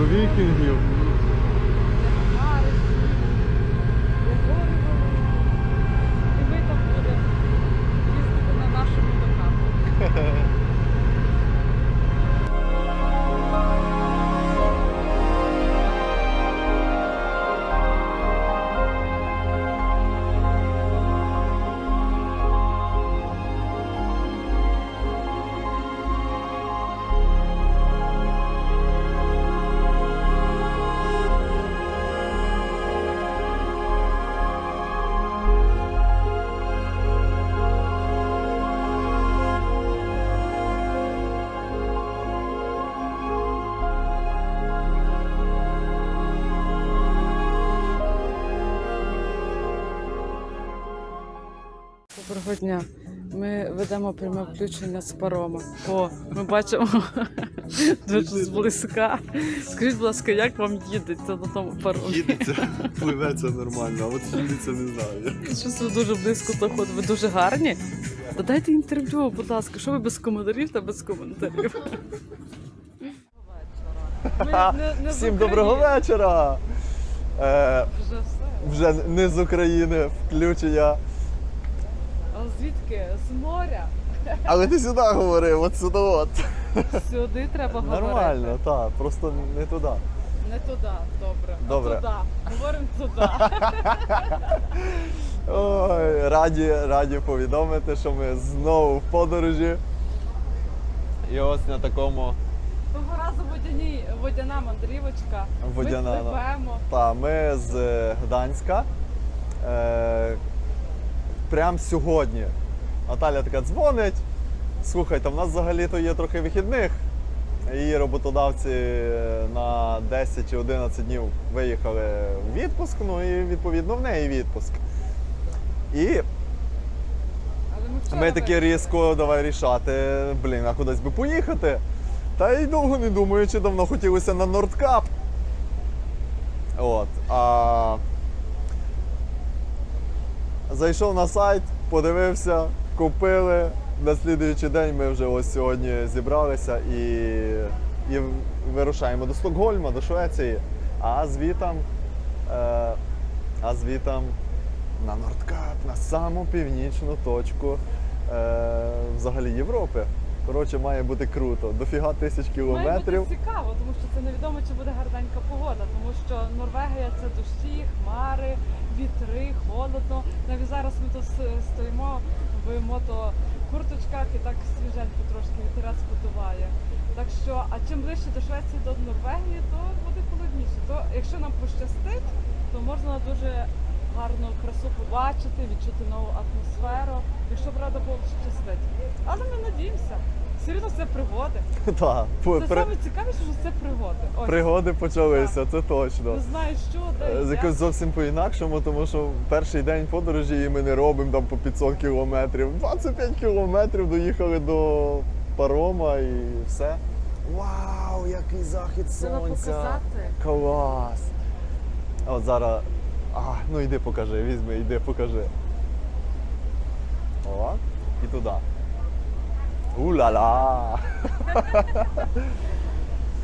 землю пізніше. До вікінгів. Хмари, Доброго дня. Ми ведемо пряме включення з парома. О, ми бачимо дуже зблизька. Скажіть, будь ласка, як вам їдеться на тому паромі? Їдеться, пливеться нормально, а от їдеться не знаю. Щось ви дуже близько заходите, ви дуже гарні. Та дайте інтерв'ю, будь ласка, що ви без коментарів та без коментарів. Всім доброго вечора! Е, Вже все. вже не з України включення. А звідки? З моря. Але ти сюди говорив, от сюди от. Сюди треба говорити. Нормально, так, просто не туди. Не туди, добре. Добре. А туди. Говоримо туди. Ой, раді, раді повідомити, що ми знову в подорожі. І ось на такому Того разу водяні, водяна мандрівочка. Водяна, Ми да. пливемо. Та, ми з е, Гданська. Е, прям сьогодні. Наталя така дзвонить. Слухайте, в нас взагалі-то є трохи вихідних. Її роботодавці е, на 10 чи 11 днів виїхали в відпуск, ну і відповідно в неї відпуск. І ми, такі різко давай рішати, блін, а кудись би поїхати. Та й довго не думаючи, давно хотілося на Нордкап. От. А... Зайшов на сайт, подивився, купили. На слідуючий день ми вже ось сьогодні зібралися і, і вирушаємо до Стокгольма, до Швеції. А звітом, е, а звітом на Нордкап, на саму північну точку е, взагалі Європи. Коротше, має бути круто. Дофіга тисяч кілометрів. бути цікаво, тому що це невідомо, чи буде гарненька погода, тому що Норвегія це дощі, хмари, вітри, холодно. Навіть зараз ми тут стоїмо в мотокурточках і так свіженько трошки вітерець подуває. Так що, а чим ближче до Швеції, до Норвегії, то буде холодніше. То якщо нам пощастить, то можна дуже гарну красу побачити, відчути нову атмосферу, якщо правда пощастить. Надіємося. Все одно це пригоди. Та, Це при- саме цікавіше, що це пригоди. Ось. пригоди почалися, це точно. Не знаю, що, де, Е, З як. якось зовсім по-інакшому, тому що перший день подорожі і ми не робимо там по 500 кілометрів. 25 кілометрів доїхали до парома і все. Вау, який захід Треба сонця! показати. Клас! А от зараз. А, ну йди покажи, візьми, йди, покажи. О, і туди. У-ла-ла!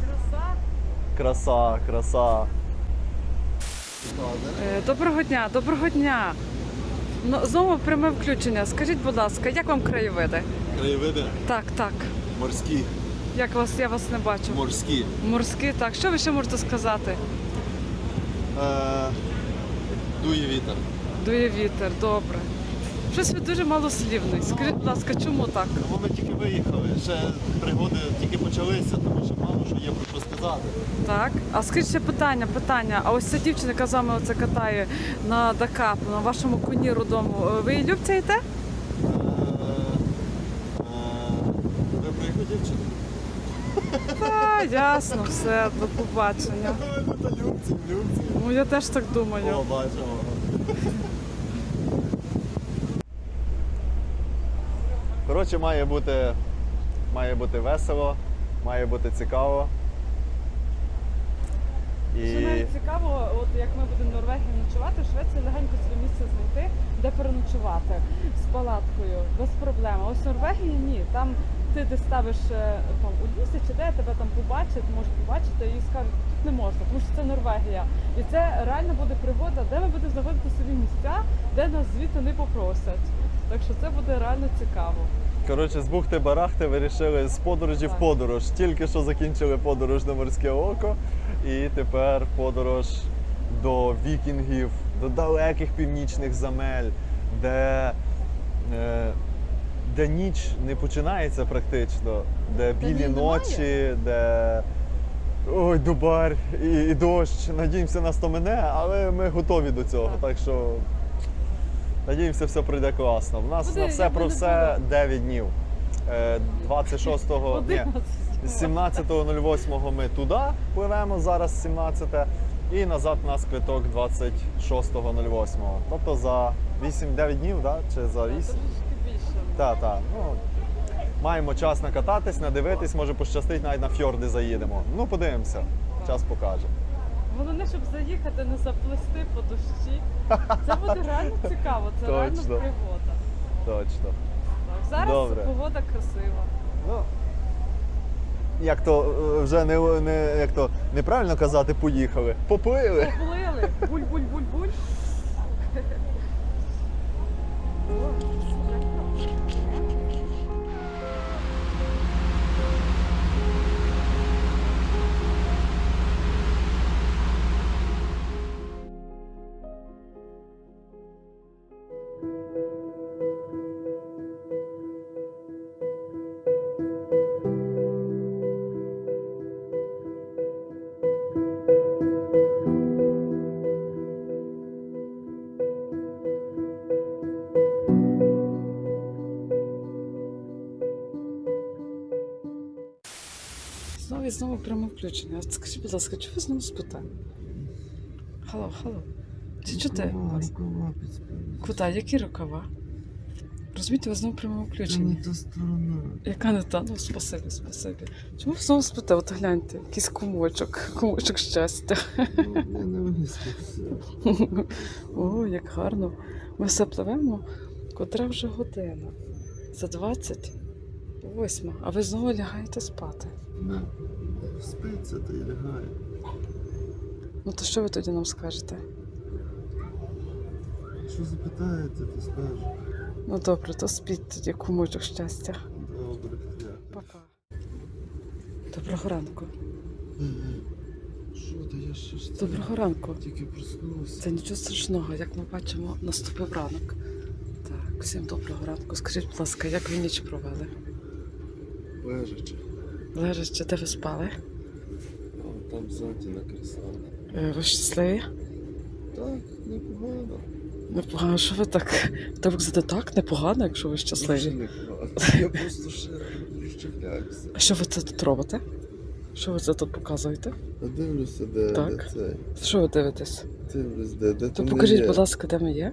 Краса. Краса, краса. Е, Доброго дня, доброго дня. Ну, знову пряме включення. Скажіть, будь ласка, як вам краєвиди? Краєвиди Так, так. морські, Як вас, я вас не бачу. морські. Морські, так. Що ви ще можете сказати? Е, дує вітер. Дує вітер, добре. Щось ви дуже малослівний. Скажіть, будь ласка, чому так? Тому ми тільки виїхали. Ще пригоди тільки почалися, тому що мало що є про що сказати. Так. А скажіть ще питання, питання. А ось ця дівчина, яка з вами оце катає на Дакап, на вашому коні рудому. е, Ви її любцяєте? Е, е, ви про яку дівчину? Та, ясно, все, до побачення. Ну, та любці, любці. Ну я теж так думаю. О, бачимо. Коротше, має бути, має бути весело, має бути цікаво. І Що навіть цікаво, от як ми будемо в Норвегії ночувати, в Швеції легенько собі місце знайти, де переночувати з палаткою, без проблем. Ось в Норвегії ні. Там ти де ставиш е, там у лісі чи де тебе там побачать, можуть побачити і скажуть, тут не можна, тому що це Норвегія. І це реально буде пригода, де ми будемо знаходити собі місця, де нас звідти не попросять. Так що це буде реально цікаво. коротше, з бухти барахти вирішили з подорожі в подорож. Тільки що закінчили подорож на морське око, і тепер подорож до вікінгів, до далеких північних земель, де, е, де ніч не починається практично, де білі ночі, де ой, дубар і, і дощ. Надіємося, нас то мене, але ми готові до цього. Так. Так що надіємося, все пройде класно. У нас Буде, на все про все буде. 9 днів. Е, 26-го, ні, 17.08 ми туди пливемо, зараз 17 і назад у нас квиток 26.08. Тобто за 8-9 днів, да? чи за 8? Так, так. Ну, маємо час накататись, надивитись, може пощастить, навіть на фьорди заїдемо. Ну, подивимося, час покаже. Головне, щоб заїхати, не заплести по дощі. Це буде реально цікаво, це реально пригода. Точно. Так, зараз Добре. погода красива. Ну, як то е, вже не, не, як то, неправильно казати, поїхали. Поплили. Поплили. Буль-буль-буль-буль. Знову прямо включення. От Скажіть, будь ласка, чого ви знову спите? Хало, хало. Чи чути? Куди? Які рукава? Розумієте, ви знову прямо включення. та сторона. Яка не та? Ну, спасибі, спасибі. Чому ви знову спите? От гляньте, якийсь кумочок, кумочок щастя. Я не виспався. О, як гарно. Ми все пливемо. Котра вже година? За 20? Восьма. А ви знову лягаєте спати. Не. Спиться та й лягає. Ну то що ви тоді нам скажете? Що запитаєте, то скажу. Ну добре, то спіть тоді, кумочок щастя. Добре, дякую. Папа. Доброго ранку. Що то я ще ж Доброго ранку. тільки проснувся. Це нічого страшного, як ми бачимо, наступив ранок. Так, всім доброго ранку. Скажіть, будь ласка, як ви ніч провели? Лежачи. Лежачи, де ви спали? А там ззаді на кресалах. Е, Ви щасливі? Так, непогано. Непогано, що ви так? Та ви казати, так, непогано, якщо ви щасливі. непогано. Я просто ще розчехляюся. А що ви це тут робите? Що ви це тут показуєте? А дивлюся, де, Так. де це. Що ви дивитесь? Дивлюсь, де, де То покажіть, є. будь ласка, де ми є.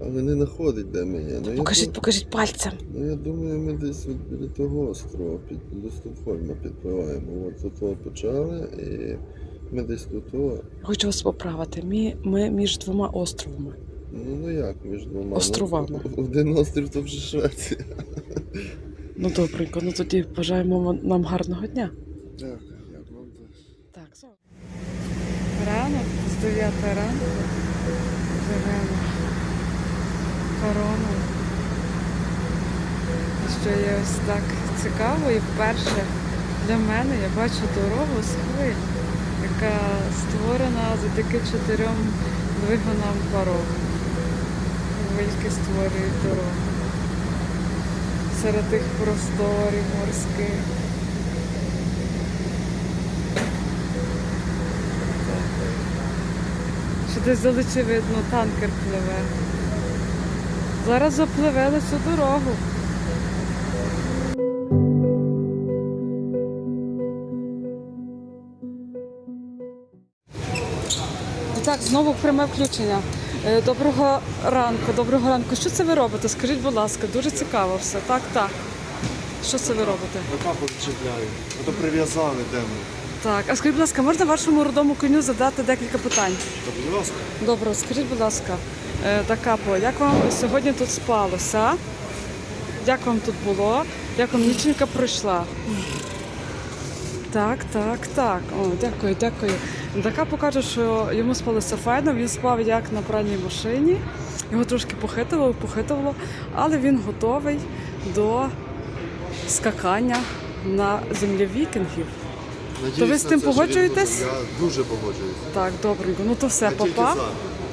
Але не знаходить, де ми є. Ну, Покажіть, дум- покажіть пальцем. Ну я думаю, ми десь от біля того острова під до Стокгольма підпливаємо. От до того почали, і ми десь до того. Хочу вас поправити. Ми, ми між двома островами. Ну ну як між двома Островами. Ну, один острів то вже Швеція. Ну добренько, ну тоді бажаємо нам гарного дня. Дякую, як вам теж. Так, все. Ранок з 9 ранку живемо корону. Що є ось так цікаво і вперше для мене я бачу дорогу з хвиль, яка створена завдяки чотирьом двигунам паром. Хвильки створюють дорогу. Серед тих просторів морських. Що десь заличі видно, танкер пливе. Зараз запливели цю дорогу. Так, знову пряме включення. Е, Доброго ранку, доброго ранку. Що це ви робите? Скажіть, будь ласка, дуже цікаво все. Так, так. Що це ви робите? Рука повчепляю. А то прив'язали де ми. Так, а скажіть, будь ласка, можна вашому родому коню задати декілька питань? Будь ласка. Добре, скажіть, будь ласка, е, Дакапо, як вам сьогодні тут спалося? Як вам тут було? Як вам ніченька пройшла? Так, так, так. О, дякую, дякую. Дакапо каже, що йому спалося файно, він спав як на пральній машині. Його трошки похитувало, похитувало, але він готовий до скакання на землі вікінгів. То ви з тим погоджуєтесь? Я дуже погоджуюсь. Так, добренько. Ну то все, Я папа.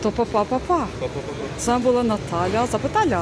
То папа, папа. Па-па-па-па. З була Наталя Запиталя.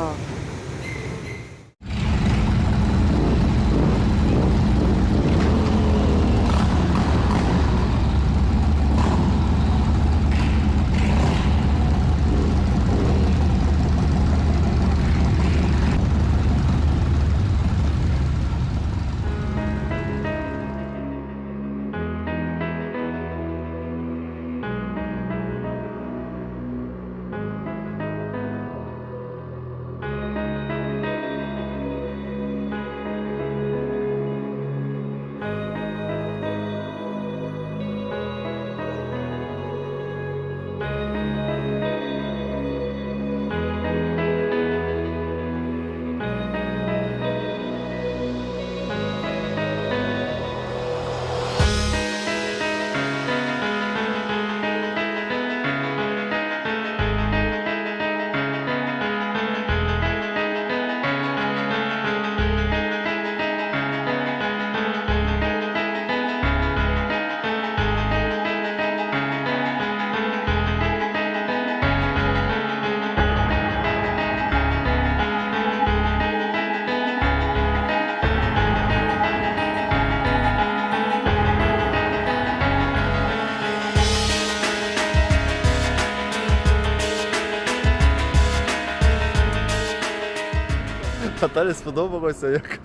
Наталі сподобалося, як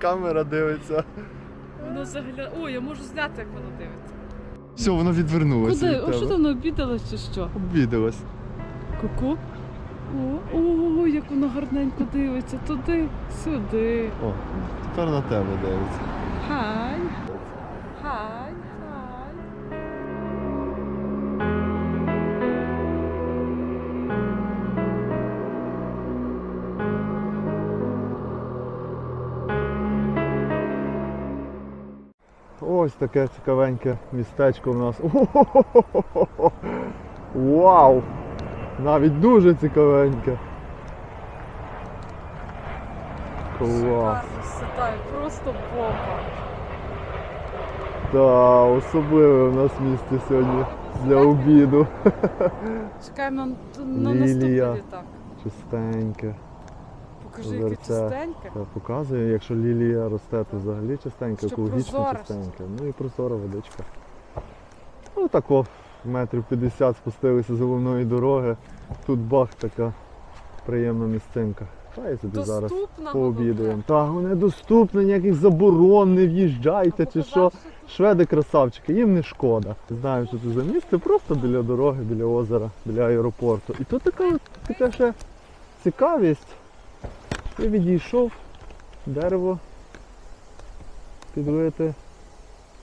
камера дивиться. Воно загляд... О, я можу зняти, як воно дивиться. Все, воно відвернулося. Куди? від О, що там обідалось чи що? Обідалось. Ку-ку? О, о, як воно гарненько дивиться. Туди, сюди. О, тепер на тебе дивиться. Хай, хай. Ось таке цікавеньке містечко у нас. Вау! Навіть дуже цікавеньке. Клас. Шикарно, просто бомба. Та, особливе у нас місце сьогодні для обіду. Чекаємо на, на наступний літак. Чистеньке. Покажи, яке Озерце. чистеньке. Я показую, якщо лілія росте, то взагалі чистенька, Що екологічно прозора. чистенька. Ну і прозора водичка. Ну тако, метрів 50 спустилися з головної дороги. Тут бах така приємна місцинка. Та я собі зараз Доступна. пообідаємо. Так, вони доступні, ніяких заборон, не в'їжджайте чи що. Шведи красавчики, їм не шкода. Знаю, що це за місце, просто біля дороги, біля озера, біля аеропорту. І тут така, от- така ще цікавість. Я відійшов, дерево підвити.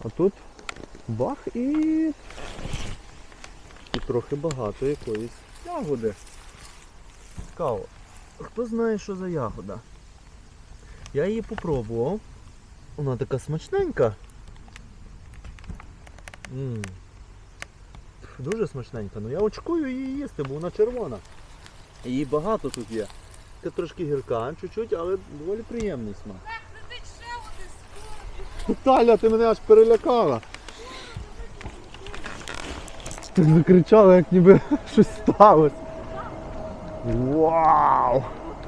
А тут бах і, і трохи багато якоїсь ягоди. Цікаво. Хто знає, що за ягода? Я її попробував. Вона така смачненька. М. Дуже смачненька. Ну я очкую її їсти, бо вона червона. Її багато тут є. Така трошки гірка, чуть-чуть, але доволі приємний смак. Таля, ти мене аж перелякала. Так закричала, як ніби щось сталося. Вау!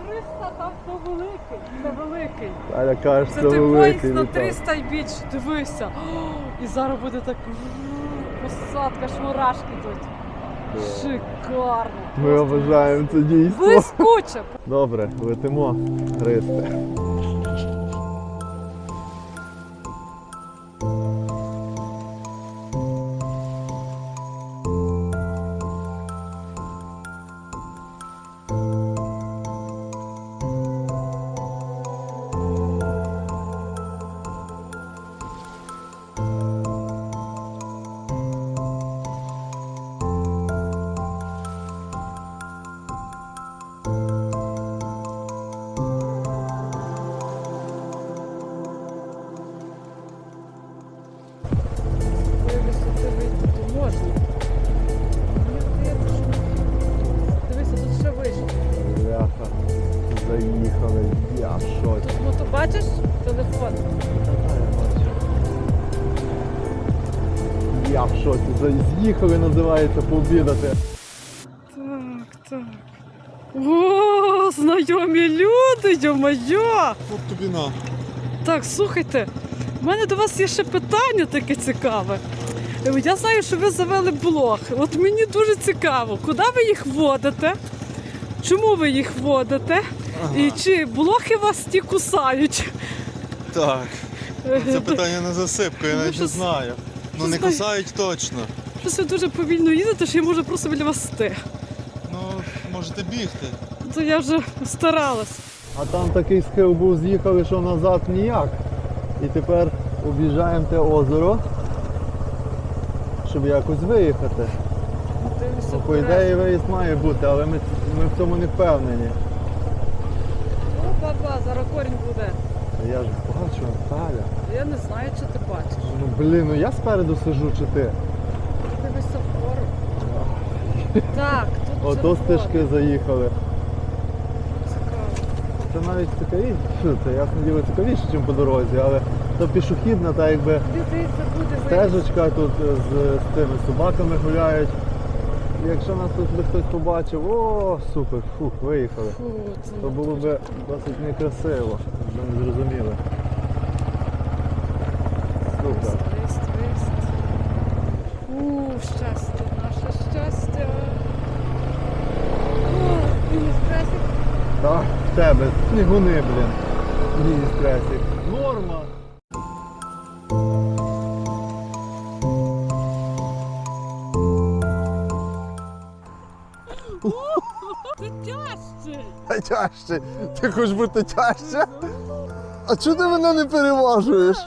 300 там то великий. Це великий. Таля каже, Це це великий поїзд на 300 і більше. Дивися. О, І зараз буде так посадка, ж мурашки йдуть. Шикарно. Ми обожаємо вважаємо це дійство. Блискуче. Добре, летимо гристи. Я в шоці. З'їхали, називається, пообідати. Так, так. О, знайомі люди, йо-моє! От тобі на. Так, слухайте, в мене до вас є ще питання таке цікаве. Е, Я знаю, що ви завели блог. От мені дуже цікаво, куди ви їх водите? Чому ви їх водите? І чи блохи вас ті кусають? Так, Е, це питання на засипку, я навіть не знаю. Ну не знаю. кусають точно. Щось ви дуже повільно їдете, що я можу просто біля вас сти. Ну, можете бігти. То я вже старалась. А там такий схил був, з'їхали, що назад ніяк. І тепер об'їжджаємо те озеро, щоб якось виїхати. Ну, по ідеї виїзд має бути, але ми, ми в цьому не впевнені. О, папа, зараз корінь буде. Я ж бачу, Наталя. Я не знаю, чи ти бачиш. Ну блін, ну я спереду сижу чи ти? Дивися вгору. Так, тут Ото стежки заїхали. Цікаво. Це навіть цікавіше, це ясно діло цікавіше, ніж по дорозі, але то пішохідна, та якби стежечка тут з, з тими собаками гуляють. Якщо нас тут би хтось побачив, о, супер, фух, виїхали. Фу, це То було б досить некрасиво, якби не зрозуміли. Виїзд, виїзд. У, щастя, наше щастя. О, мінус трасик. Так, в тебе, не гони, блін. Ні, стресик. Норма. Це тяжче. Та тяжче. Ти хочеш бути тяжче? А чого ти мене не переважуєш?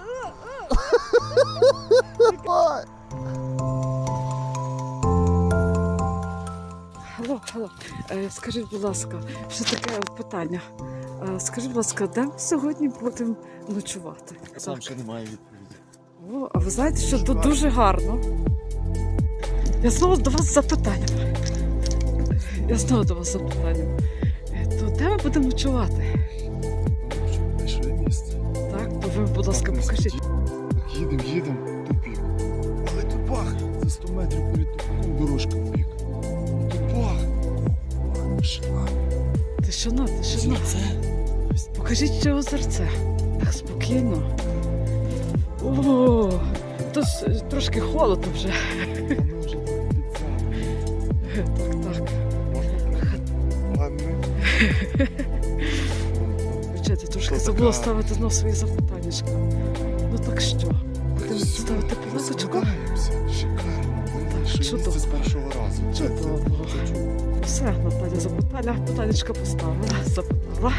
Алло, алло. Е, скажіть, будь ласка, ще таке питання. Е, скажіть, будь ласка, де ми сьогодні будемо ночувати? Сам ще немає відповіді. О, а ви знаєте, що тут дуже гарно. Я знову до вас з запитанням. Я знову до вас з запитанням. Е, То де ми будемо ночувати? Знайшли місце. Так, то ви, будь ласка, покажіть. Їдемо, їдемо, тупік. Але тут бах! За 100 метрів перед тупиком дорожка бах! Ой, машина. Тишина, тишина. Покажіть ще озерце. Так спокійно. О, то е, трошки холодно вже. Так, так. Вибачайте, трошки забула ставити знов свої запитання. Все, Наталя запитала, питанечка поставила, запитала.